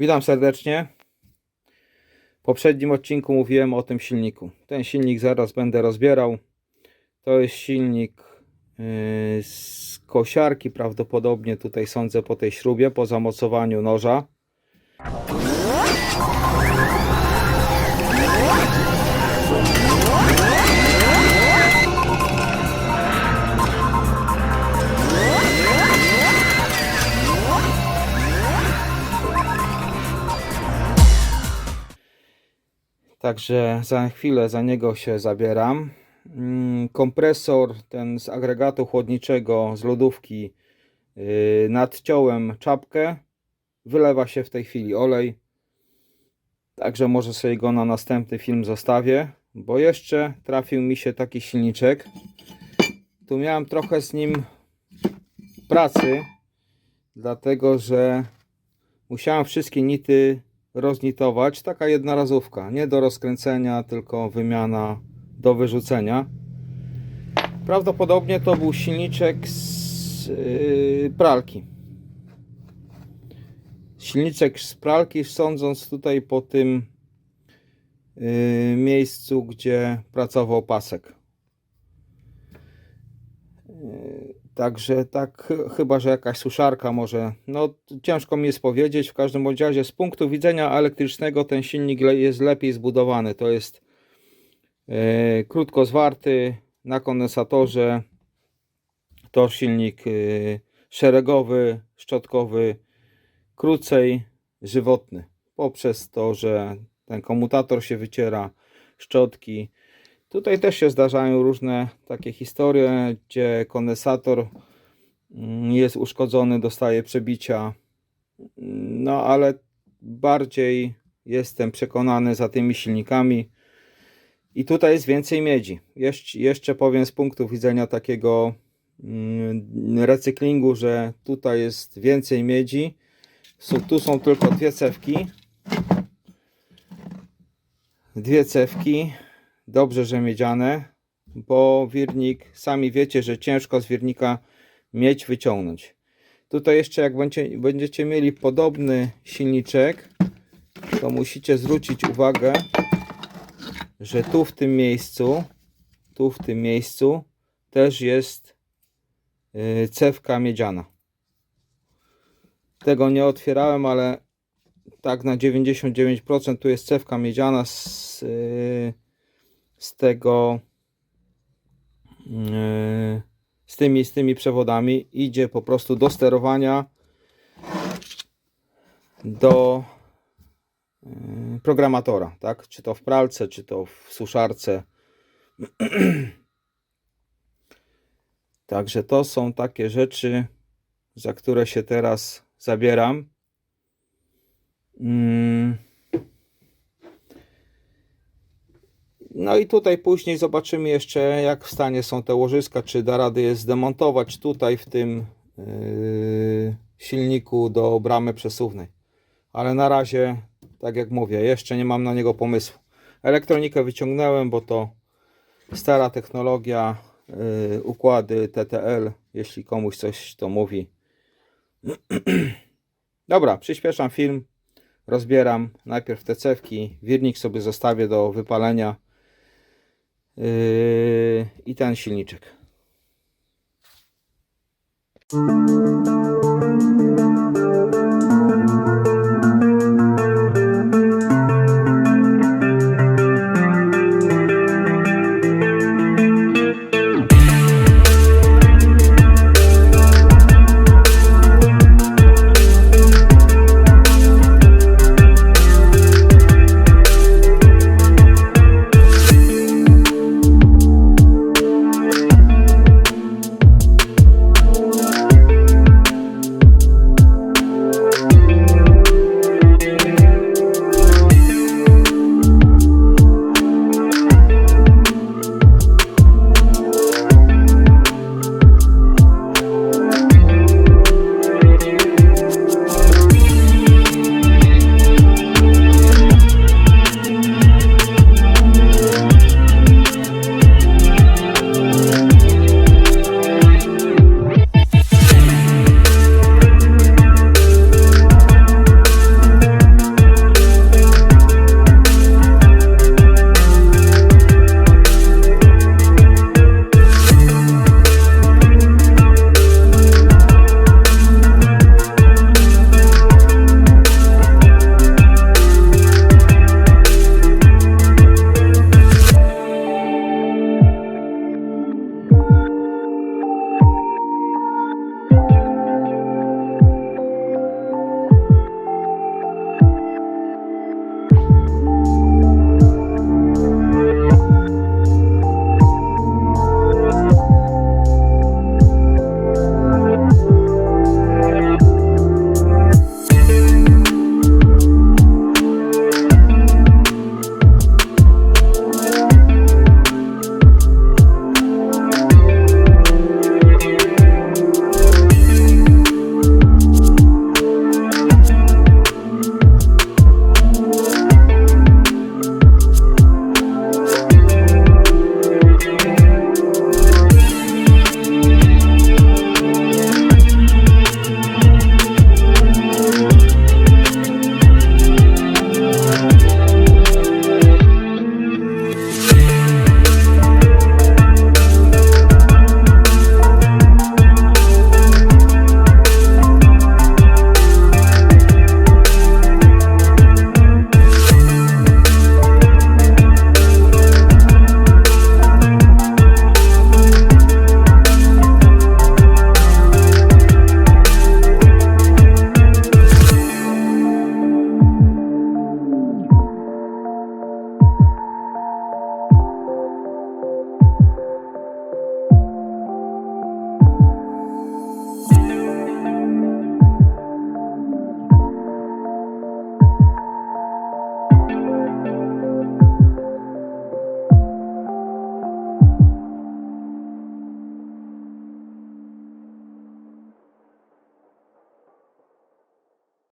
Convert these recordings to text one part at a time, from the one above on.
Witam serdecznie. W poprzednim odcinku mówiłem o tym silniku. Ten silnik zaraz będę rozbierał. To jest silnik yy, z kosiarki, prawdopodobnie tutaj sądzę po tej śrubie, po zamocowaniu noża. Także za chwilę za niego się zabieram. Mm, Kompresor ten z agregatu chłodniczego z lodówki yy, nadciąłem czapkę. Wylewa się w tej chwili olej. Także może sobie go na następny film zostawię. Bo jeszcze trafił mi się taki silniczek. Tu miałem trochę z nim pracy. Dlatego, że musiałem wszystkie nity roznitować. Taka jednorazówka, nie do rozkręcenia, tylko wymiana do wyrzucenia. Prawdopodobnie to był silniczek z yy, pralki. Silniczek z pralki, sądząc tutaj po tym yy, miejscu, gdzie pracował pasek. Także tak, ch- chyba że jakaś suszarka może. No ciężko mi jest powiedzieć. W każdym razie z punktu widzenia elektrycznego ten silnik jest lepiej zbudowany. To jest e, krótko zwarty na kondensatorze. To silnik e, szeregowy, szczotkowy, krócej żywotny. Poprzez to, że ten komutator się wyciera, szczotki. Tutaj też się zdarzają różne takie historie, gdzie kondensator mm, jest uszkodzony, dostaje przebicia. No ale bardziej jestem przekonany za tymi silnikami. I tutaj jest więcej miedzi. Jeszcze, jeszcze powiem z punktu widzenia takiego mm, recyklingu, że tutaj jest więcej miedzi. Tu są tylko dwie cewki. Dwie cewki dobrze, że miedziane, bo wirnik, sami wiecie, że ciężko z wirnika mieć wyciągnąć. Tutaj jeszcze jak będzie, będziecie mieli podobny silniczek, to musicie zwrócić uwagę, że tu w tym miejscu, tu w tym miejscu też jest yy, cewka miedziana. Tego nie otwierałem, ale tak na 99% tu jest cewka miedziana z, yy, z tego yy, z tymi, z tymi przewodami idzie po prostu do sterowania do yy, programatora, tak? Czy to w pralce, czy to w suszarce. Także to są takie rzeczy, za które się teraz zabieram. Mm. No i tutaj później zobaczymy jeszcze jak w stanie są te łożyska, czy da rady je zdemontować tutaj w tym yy, silniku do bramy przesuwnej. Ale na razie, tak jak mówię, jeszcze nie mam na niego pomysłu. Elektronikę wyciągnąłem, bo to stara technologia, yy, układy TTL, jeśli komuś coś to mówi. Dobra, przyspieszam film, rozbieram najpierw te cewki, wirnik sobie zostawię do wypalenia i ten silniczek.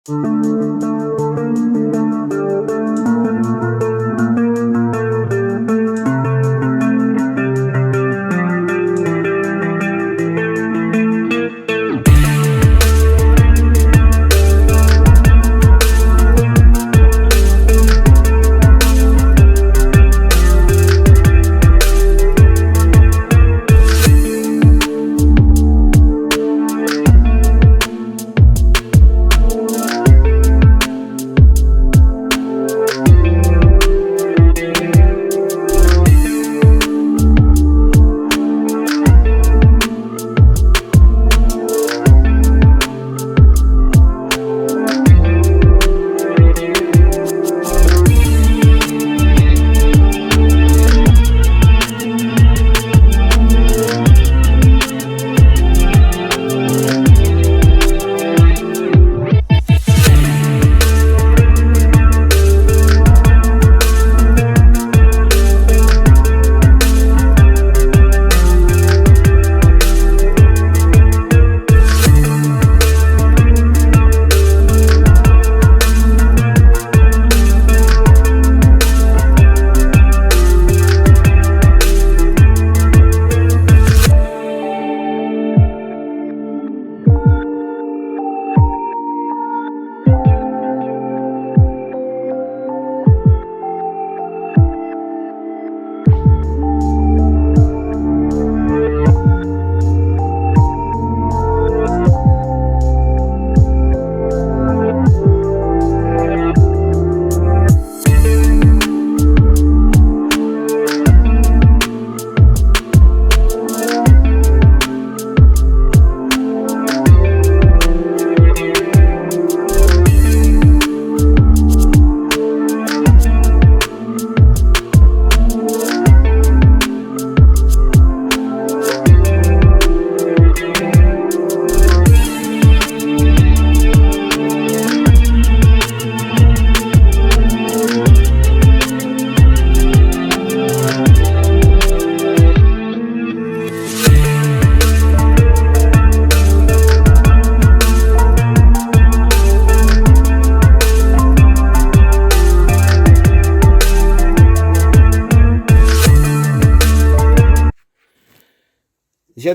Z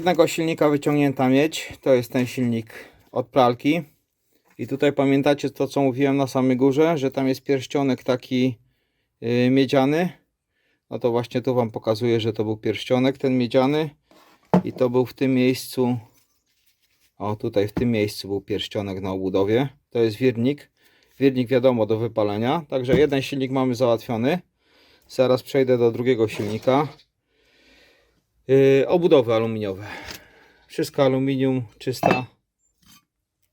jednego silnika wyciągnięta miedź, to jest ten silnik od pralki. I tutaj pamiętacie to, co mówiłem na samej górze, że tam jest pierścionek taki yy, miedziany. No to właśnie tu Wam pokazuję, że to był pierścionek ten miedziany. I to był w tym miejscu, o tutaj w tym miejscu był pierścionek na obudowie. To jest wirnik. Wirnik wiadomo do wypalenia. Także jeden silnik mamy załatwiony. Zaraz przejdę do drugiego silnika. Yy, obudowy aluminiowe. Wszystko aluminium, czysta.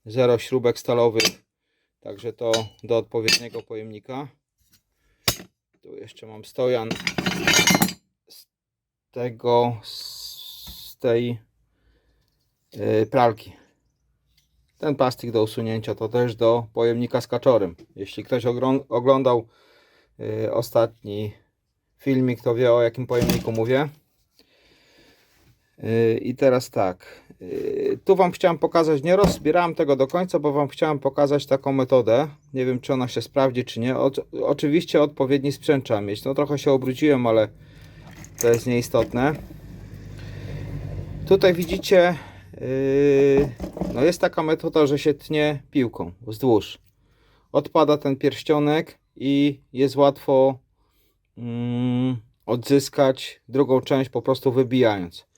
Zero śrubek stalowych. Także to do odpowiedniego pojemnika. Tu jeszcze mam stojan z tego, z tej yy, pralki. Ten plastik do usunięcia to też do pojemnika z kaczorem. Jeśli ktoś oglądał yy, ostatni filmik, to wie o jakim pojemniku mówię. Yy, I teraz tak. Yy, Tu Wam chciałem pokazać, nie rozbierałem tego do końca, bo Wam chciałem pokazać taką metodę. Nie wiem, czy ona się sprawdzi, czy nie. O, oczywiście odpowiedni sprzęt trzeba mieć. No trochę się obróciłem, ale to jest nieistotne. Tutaj widzicie, yy, no jest taka metoda, że się tnie piłką wzdłuż. Odpada ten pierścionek i jest łatwo mm, odzyskać drugą część po prostu wybijając.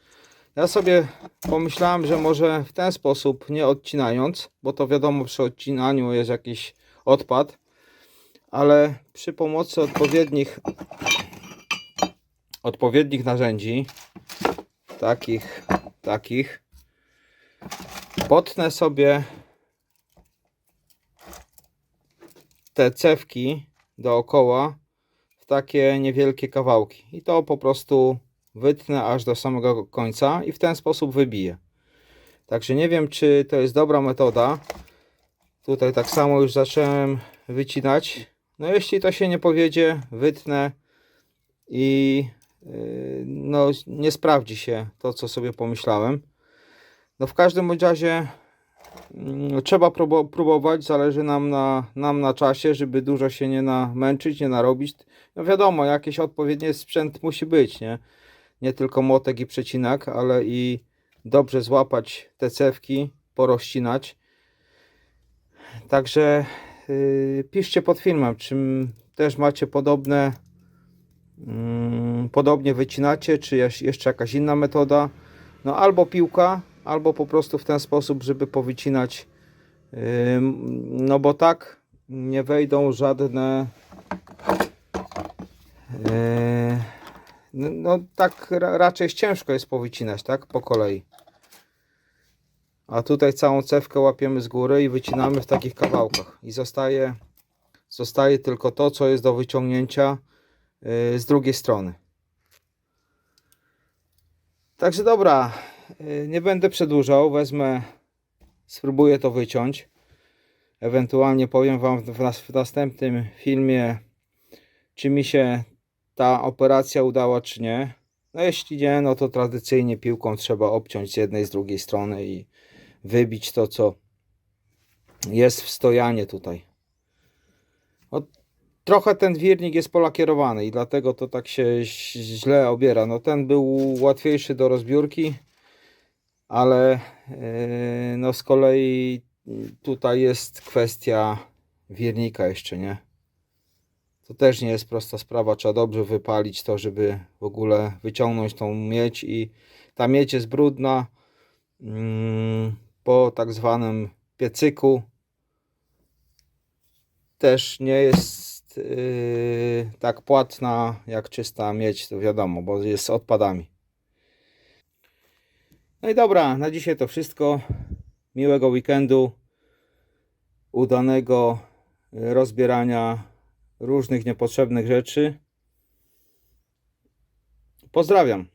Ja sobie pomyślałem, że może w ten sposób, nie odcinając, bo to wiadomo przy odcinaniu jest jakiś odpad, ale przy pomocy odpowiednich odpowiednich narzędzi, takich, takich, potnę sobie te cewki dookoła w takie niewielkie kawałki. I to po prostu wytnę aż do samego końca i w ten sposób wybiję. Także nie wiem, czy to jest dobra metoda. Tutaj tak samo już zacząłem wycinać. No jeśli to się nie powiedzie, wytnę i yy, no nie sprawdzi się to, co sobie pomyślałem. No w każdym razie mm, trzeba próbo- próbować, zależy nam na, nam na czasie, żeby dużo się nie namęczyć, nie narobić. No wiadomo, jakiś odpowiedni sprzęt musi być, nie? Nie tylko motek i przecinak, ale i dobrze złapać te cewki, porozcinać. Także yy, piszcie pod filmem, czym też macie podobne, mm, podobnie wycinacie, czy jeszcze jakaś inna metoda. No albo piłka, albo po prostu w ten sposób, żeby powycinać. Ym, No bo tak nie wejdą żadne. yy, No tak ra- raczej ciężko jest powycinać, tak? Po kolei. A tutaj całą cewkę łapiemy z góry i wycinamy w takich kawałkach. I zostaje, zostaje tylko to, co jest do wyciągnięcia yy, z drugiej strony. Także dobra, yy, nie będę przedłużał, wezmę, spróbuję to wyciąć. Ewentualnie powiem Wam w, w następnym filmie, czy mi się ta operacja udała, czy nie. No jeśli nie, no to tradycyjnie piłką trzeba obciąć z jednej, z drugiej strony i wybić to, co jest w stojanie tutaj. No, trochę ten wirnik jest polakierowany i dlatego to tak się źle obiera. No ten był łatwiejszy do rozbiórki, ale yy, no z kolei tutaj jest kwestia wirnika jeszcze, nie? To też nie jest prosta sprawa, trzeba dobrze wypalić to, żeby w ogóle wyciągnąć tą miedź i ta miedź jest brudna mm, po tak zwanym piecyku też nie jest yy, tak płatna jak czysta miedź, to wiadomo, bo jest z odpadami. No i dobra, na dzisiaj to wszystko. Miłego weekendu, udanego y, rozbierania różnych niepotrzebnych rzeczy. Pozdrawiam.